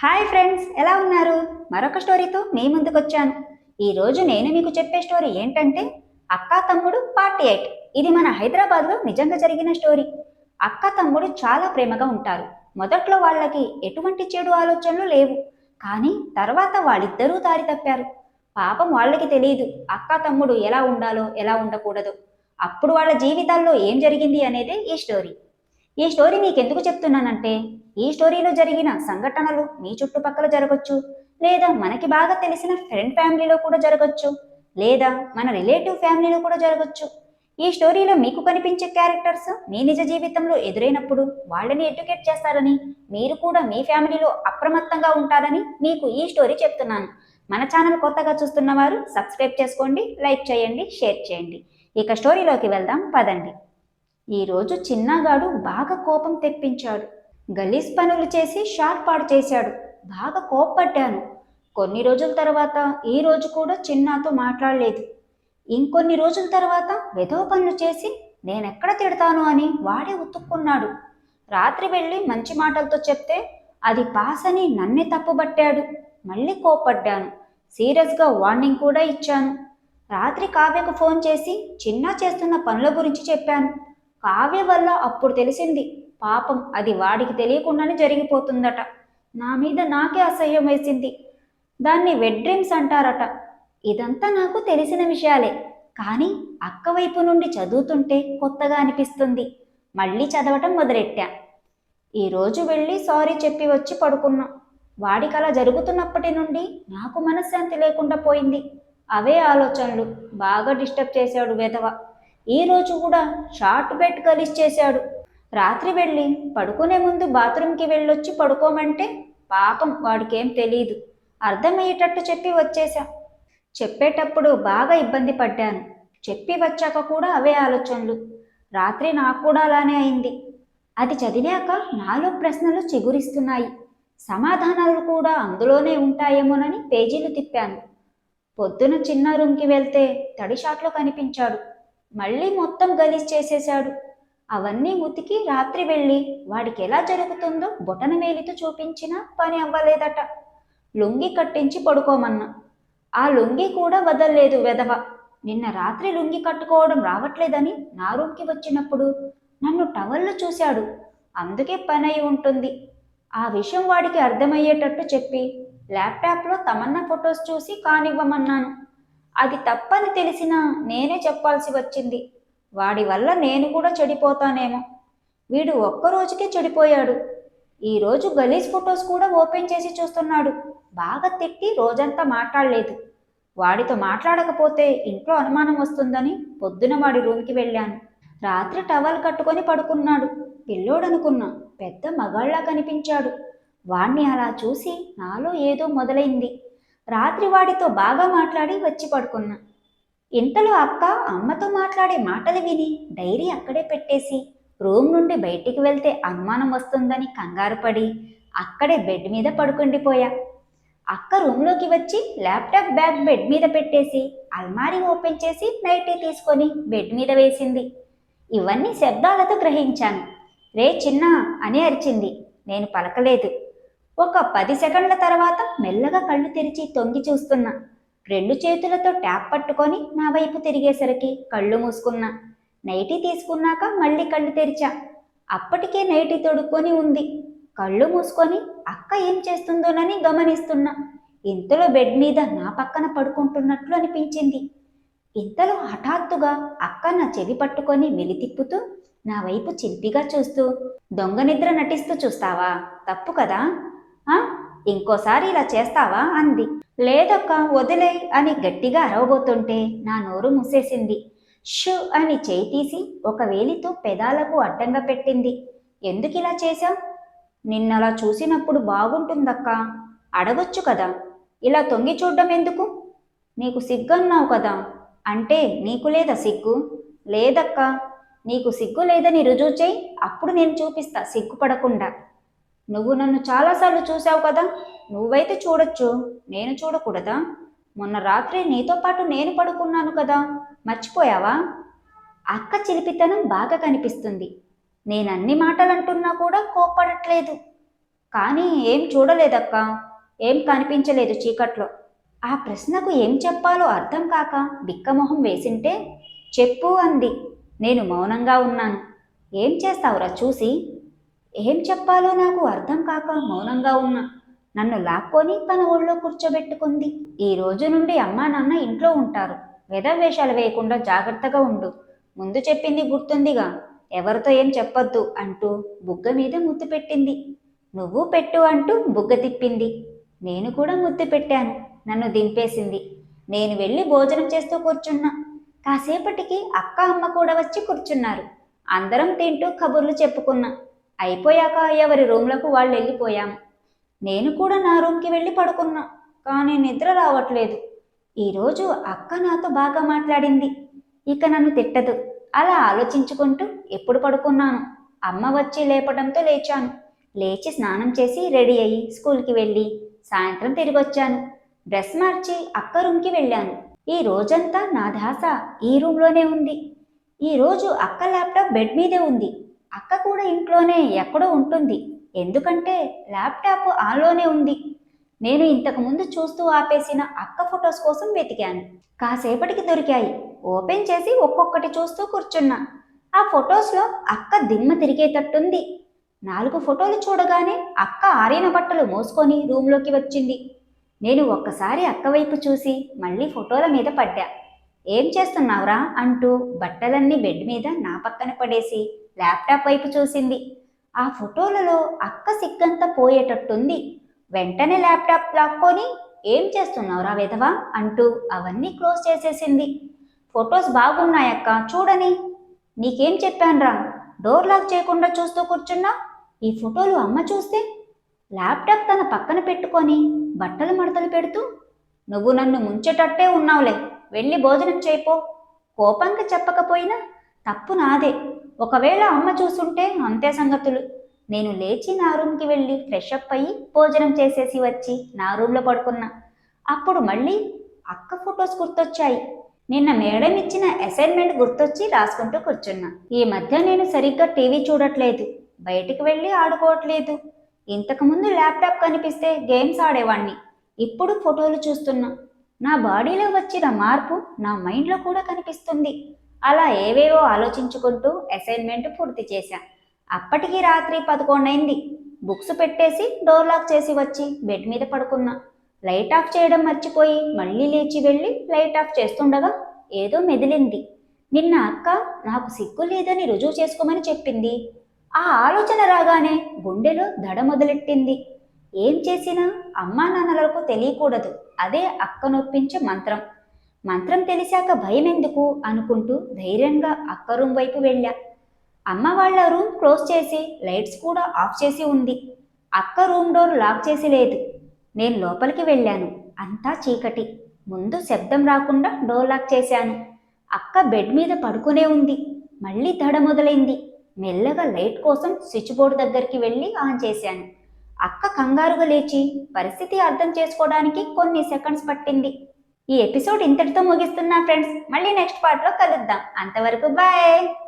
Hi friends ఎలా ఉన్నారు? మరొక స్టోరీతో మీ ముందుకు వచ్చాను ఈరోజు నేను మీకు చెప్పే స్టోరీ ఏంటంటే అక్క తమ్ముడు పార్టీ ఎయిట్. ఇది మన హైదరాబాద్లో నిజంగా జరిగిన స్టోరీ. అక్క తమ్ముడు చాలా ప్రేమగా ఉంటారు. మొదట్లో వాళ్ళకి ఎటువంటి చెడు ఆలోచనలు లేవు. కానీ తర్వాత వాళ్ళిద్దరూ దారి తప్పారు. పాపం వాళ్ళకి తెలియదు అక్క తమ్ముడు ఎలా ఉండాలో ఎలా ఉండకూడదు. అప్పుడు వాళ్ళ జీవితాల్లో ఏం జరిగింది అనేదే ఈ స్టోరీ. ఈ స్టోరీ మీకు ఎందుకు చెప్తున్నానంటే ఈ స్టోరీలో జరిగిన సంఘటనలు మీ చుట్టుపక్కల జరగచ్చు. లేదా మనకి బాగా తెలిసిన ఫ్రెండ్ ఫ్యామిలీలో కూడా జరగచ్చు. లేదా మన రిలేటివ్ ఫ్యామిలీలో కూడా జరగచ్చు. ఈ స్టోరీలో మీకు కనిపించే క్యారెక్టర్స్ మీ నిజ జీవితంలో ఎదురైనప్పుడు వాళ్ళని ఎడ్యుకేట్ చేస్తారని మీరు కూడా మీ ఫ్యామిలీలో అప్రమత్తంగా ఉంటారని మీకు ఈ స్టోరీ చెప్తున్నాను. మన ఛానల్ కొత్తగా చూస్తున్న వారు సబ్స్క్రైబ్ చేసుకోండి లైక్ చేయండి షేర్ చేయండి. ఇక స్టోరీలోకి వెళ్దాం పదండి. ఈరోజు చిన్నగాడు బాగా కోపం తెప్పించాడు. గలీజ్ పనులు చేసి షార్ట్ పాడు చేశాడు. బాగా కోప్పట్టాను కొన్ని రోజుల తర్వాత ఈ రోజు కూడా చిన్నాతో మాట్లాడలేదు. ఇంకొన్ని రోజుల తర్వాత వెధవ పనులు చేసి నేనెక్కడ తిడతాను అని వాడే ఉతుక్కున్నాడు. రాత్రి వెళ్ళి మంచి మాటలతో చెప్తే అది పాస్ అని నన్నే తప్పుబట్టాడు. మళ్ళీ కోప్పడ్డాను. సీరియస్గా వార్నింగ్ కూడా ఇచ్చాను. రాత్రి కావ్యకు ఫోన్ చేసి చిన్న చేస్తున్న పనుల గురించి చెప్పాను. కావ్య వల్ల అప్పుడు తెలిసింది. పాపం అది వాడికి తెలియకుండానే జరిగిపోతుందట. నా మీద నాకే అసహ్యం వేసింది. దాన్ని వెడ్ డ్రీమ్స్ అంటారట. ఇదంతా నాకు తెలిసిన విషయాలే. కానీ అక్క వైపు నుండి చదువుతుంటే కొత్తగా అనిపిస్తుంది. మళ్ళీ చదవటం మొదలెట్టా. ఈరోజు వెళ్ళి సారీ చెప్పి వచ్చి పడుకున్నా. వాడికి అలా జరుగుతున్నప్పటి నుండి నాకు మనశ్శాంతి లేకుండా పోయింది. అవే ఆలోచనలు. బాగా డిస్టర్బ్ చేశాడు వెధవ. ఈరోజు కూడా షార్ట్ బెట్ గలీజ్ చేశాడు. రాత్రి వెళ్ళి పడుకునే ముందు బాత్రూంకి వెళ్ళొచ్చి పడుకోమంటే పాపం వాడికేం తెలియదు అర్థమయ్యేటట్టు చెప్పి వచ్చేశా. చెప్పేటప్పుడు బాగా ఇబ్బంది పడ్డాను. చెప్పి వచ్చాక కూడా అవే ఆలోచనలు. రాత్రి నాకు కూడా అలానే అయింది. అది చదివాక నాలో ప్రశ్నలు చిగురిస్తున్నాయి. సమాధానాలు కూడా అందులోనే ఉంటాయేమోనని పేజీలు తిప్పాను. పొద్దున చిన్న రూమ్కి వెళ్తే తడి షాట్లో కనిపించాడు. మళ్ళీ మొత్తం గలీజ్ చేసేశాడు. అవన్నీ ఉతికి రాత్రి వెళ్ళి వాడికి ఎలా జరుగుతుందో బొటన వేలితో చూపించినా పని అవ్వలేదట. లుంగి కట్టించి పడుకోమన్నా. ఆ లుంగి కూడా వదల్లేదు వెధవ. నిన్న రాత్రి లుంగి కట్టుకోవడం రావట్లేదని నా రూమ్కి వచ్చినప్పుడు నన్ను టవల్లో చూశాడు. అందుకే పని అయి ఉంటుంది. ఆ విషయం వాడికి అర్థమయ్యేటట్టు చెప్పి ల్యాప్టాప్లో తమన్నా ఫొటోస్ చూసి కానివ్వమన్నాను. అది తప్పని తెలిసినా నేనే చెప్పాల్సి వచ్చింది. వాడి వల్ల నేను కూడా చెడిపోతానేమో. వీడు ఒక్క రోజుకే చెడిపోయాడు. ఈరోజు గలీజ్ ఫొటోస్ కూడా ఓపెన్ చేసి చూస్తున్నాడు. బాగా తిట్టి రోజంతా మాట్లాడలేదు. వాడితో మాట్లాడకపోతే ఇంట్లో అనుమానం వస్తుందని పొద్దున వాడి రూమ్కి వెళ్ళాను. రాత్రి టవల్ కట్టుకొని పడుకున్నాడు. పిల్లోడనుకున్నా పెద్ద మగాళ్ళ కనిపించాడు. వాణ్ణి అలా చూసి నాలో ఏదో మొదలైంది. రాత్రి వాడితో బాగా మాట్లాడి వచ్చి పడుకున్నా. ఇంతలో అక్క అమ్మతో మాట్లాడే మాటలు విని డైరీ అక్కడే పెట్టేసి రూమ్ నుండి బయటికి వెళ్తే అనుమానం వస్తుందని కంగారు పడి అక్కడే బెడ్ మీద పడుకుండిపోయా. అక్క రూమ్లోకి వచ్చి ల్యాప్టాప్ బ్యాగ్ బెడ్ మీద పెట్టేసి అల్మారీ ఓపెన్ చేసి నైటీ తీసుకొని బెడ్ మీద వేసింది. ఇవన్నీ శబ్దాలతో గ్రహించాను. రే చిన్న అని అరిచింది. నేను పలకలేదు. ఒక పది సెకండ్ల తర్వాత మెల్లగా కళ్ళు తెరిచి తొంగి చూస్తున్నా. రెండు చేతులతో ట్యాప్ పట్టుకొని నా వైపు తిరిగేసరికి కళ్ళు మూసుకున్నా. నైటీ తీసుకున్నాక మళ్ళీ కళ్ళు తెరిచా. అప్పటికే నైటీ తొడుక్కొని ఉంది. కళ్ళు మూసుకొని అక్క ఏం చేస్తుందోనని గమనిస్తున్నా. ఇంతలో బెడ్ మీద నా పక్కన పడుకుంటున్నట్లు అనిపించింది. ఇంతలో హఠాత్తుగా అక్క నా చెవి పట్టుకొని వెలితిప్పుతూ నా వైపు చిలిపిగా చూస్తూ దొంగ నిద్ర నటిస్తూ చూస్తావా? తప్పు కదా? ఇంకోసారి ఇలా చేస్తావా? అంది. లేదక్క వదిలే అని గట్టిగా అరవబోతుంటే నా నోరు మూసేసింది. షు అని చేయి తీసి ఒక వేలితో పెదాలకు అడ్డంగా పెట్టింది. ఎందుకు ఇలా చేశాం నిన్నలా చూసినప్పుడు బాగుంటుందక్క. అడగొచ్చు కదా. ఇలా తొంగి చూడడం ఎందుకు? నీకు సిగ్గన్నావు కదా. అంటే నీకు లేదా సిగ్గు? లేదక్క. నీకు సిగ్గు లేదని రుజువు చేయి. అప్పుడు నేను చూపిస్తా. సిగ్గుపడకుండా. నువ్వు నన్ను చాలాసార్లు చూసావు కదా. నువ్వైతే చూడొచ్చు నేను చూడకూడదా? మొన్న రాత్రి నీతో పాటు నేను పడుకున్నాను కదా. మర్చిపోయావా? అక్క చిలిపితనం బాగా కనిపిస్తుంది. నేను అన్ని మాటలు అంటున్నా కూడా కోప్పడట్లేదు. కానీ ఏం చూడలేదక్క. ఏం కనిపించలేదు చీకట్లో. ఆ ప్రశ్నకు ఏం చెప్పాలో అర్థం కాక బిక్కమొహం వేసింటే చెప్పు అంది. నేను మౌనంగా ఉన్నాను. ఏం చేస్తావురా చూసి? ఏం చెప్పాలో నాకు అర్థం కాక మౌనంగా ఉన్నా. నన్ను లాక్కొని తన ఒళ్ళో కూర్చోబెట్టుకుంది. ఈ రోజు నుండి అమ్మా నాన్న ఇంట్లో ఉంటారు. వేషాలు వేయకుండా జాగ్రత్తగా ఉండు. ముందు చెప్పింది గుర్తుందిగా. ఎవరితో ఏం చెప్పొద్దు అంటూ బుగ్గ మీద ముద్దు పెట్టింది. నువ్వు పెట్టు అంటూ బుగ్గ తిప్పింది. నేను కూడా ముద్దు పెట్టాను. నన్ను దింపేసింది. నేను వెళ్ళి భోజనం చేస్తూ కూర్చున్నా. కాసేపటికి అక్క అమ్మ కూడా వచ్చి కూర్చున్నారు. అందరం తింటూ కబుర్లు చెప్పుకున్నా. అయిపోయాక ఎవరి రూమ్లకు వాళ్ళు వెళ్ళిపోయాం. నేను కూడా నా రూమ్కి వెళ్ళి పడుకున్నా కానీ నిద్ర రావట్లేదు. ఈరోజు అక్క నాతో బాగా మాట్లాడింది. ఇక నన్ను తిట్టదు. అలా ఆలోచించుకుంటూ ఎప్పుడు పడుకున్నాను. అమ్మ వచ్చి లేపడంతో లేచాను. లేచి స్నానం చేసి రెడీ అయ్యి స్కూల్కి వెళ్ళి సాయంత్రం తిరిగి వచ్చాను డ్రెస్ మార్చి అక్క రూమ్కి వెళ్ళాను. ఈ రోజంతా నా ధ్యాస ఈ రూమ్లోనే ఉంది. ఈరోజు అక్క ల్యాప్టాప్ బెడ్ మీదే ఉంది. అక్క కూడా ఇంట్లోనే ఎక్కడో ఉంటుంది. ఎందుకంటే ల్యాప్టాప్ ఆలోనే ఉంది. నేను ఇంతకు ముందు చూస్తూ ఆపేసిన అక్క ఫొటోస్ కోసం వెతికాను. కాసేపటికి దొరికాయి. ఓపెన్ చేసి ఒక్కొక్కటి చూస్తూ కూర్చున్నా. ఆ ఫొటోస్లో అక్క దిమ్మ తిరిగేటట్టుంది. నాలుగు ఫోటోలు చూడగానే అక్క ఆరిన బట్టలు మోసుకొని రూమ్లోకి వచ్చింది. నేను ఒక్కసారి అక్క వైపు చూసి మళ్ళీ ఫోటోల మీద పడ్డా. ఏం చేస్తున్నావురా? అంటూ బట్టలన్నీ బెడ్ మీద నా పక్కన పడేసి ల్యాప్టాప్ వైపు చూసింది. ఆ ఫోటోలలో అక్క సిగ్గంతా పోయేటట్టుంది. వెంటనే ల్యాప్టాప్ లాక్కొని ఏం చేస్తున్నావురా విధవా అంటూ అవన్నీ క్లోజ్ చేసేసింది. ఫొటోస్ బాగున్నాయక్క చూడని. నీకేం చెప్పానురా? డోర్ లాక్ చేయకుండా చూస్తూ కూర్చున్నా? ఈ ఫోటోలు అమ్మ చూస్తే? ల్యాప్టాప్ తన పక్కన పెట్టుకొని బట్టలు మడతలు పెడుతూ నువ్వు నన్ను ముంచేటట్టే ఉన్నావులే. వెళ్ళి భోజనం చేయిపో కోపంగా చెప్పకపోయినా తప్పు నాదే. ఒకవేళ అమ్మ చూసుంటే అంతే సంగతులు. నేను లేచి నా రూమ్కి వెళ్ళి ఫ్రెష్ అప్ అయ్యి భోజనం చేసేసి వచ్చి నా రూమ్లో పడుకున్నా. అప్పుడు మళ్ళీ అక్క ఫొటోస్ గుర్తొచ్చాయి. నిన్న మేడం ఇచ్చిన అసైన్మెంట్ గుర్తొచ్చి రాసుకుంటూ కూర్చున్నా. ఈ మధ్య నేను సరిగ్గా టీవీ చూడట్లేదు. బయటికి వెళ్ళి ఆడుకోవట్లేదు. ఇంతకుముందు ల్యాప్టాప్ కనిపిస్తే గేమ్స్ ఆడేవాణ్ణి. ఇప్పుడు ఫోటోలు చూస్తున్నా. నా బాడీలో వచ్చిన మార్పు నా మైండ్లో కూడా కనిపిస్తుంది. అలా ఏవేవో ఆలోచించుకుంటూ అసైన్మెంట్ పూర్తి చేశా. అప్పటికి రాత్రి పదకొండైంది. బుక్స్ పెట్టేసి డోర్ లాక్ చేసి వచ్చి బెడ్ మీద పడుకున్నా. లైట్ ఆఫ్ చేయడం మర్చిపోయి మళ్ళీ లేచి వెళ్ళి లైట్ ఆఫ్ చేస్తుండగా ఏదో మెదిలింది. నిన్న అక్క నాకు సిగ్గు లేదని రుజువు చేసుకోమని చెప్పింది. ఆ ఆలోచన రాగానే గుండెలో దడ మొదలెట్టింది. ఏం చేసినా అమ్మా నాన్నలకు తెలియకూడదు. అదే అక్క నొప్పించే మంత్రం. మంత్రం తెలిసాక భయం ఎందుకు అనుకుంటూ ధైర్యంగా అక్క రూమ్ వైపు వెళ్ళా. అమ్మ వాళ్ళ రూమ్ క్లోజ్ చేసి లైట్స్ కూడా ఆఫ్ చేసి ఉంది. అక్క రూమ్ డోర్ లాక్ చేసి లేదు. నేను లోపలికి వెళ్ళాను. అంతా చీకటి. ముందు శబ్దం రాకుండా డోర్ లాక్ చేశాను. అక్క బెడ్ మీద పడుకునే ఉంది. మళ్ళీ తడ మొదలైంది. మెల్లగా లైట్ కోసం స్విచ్ బోర్డు దగ్గరికి వెళ్ళి ఆన్ చేశాను. అక్క కంగారుగా లేచి పరిస్థితి అర్థం చేసుకోవడానికి కొన్ని సెకండ్స్ పట్టింది. ఈ ఎపిసోడ్ ఇంతటితో ముగిస్తున్నా ఫ్రెండ్స్. మళ్ళీ నెక్స్ట్ పార్ట్లో కలుద్దాం. అంతవరకు బాయ్.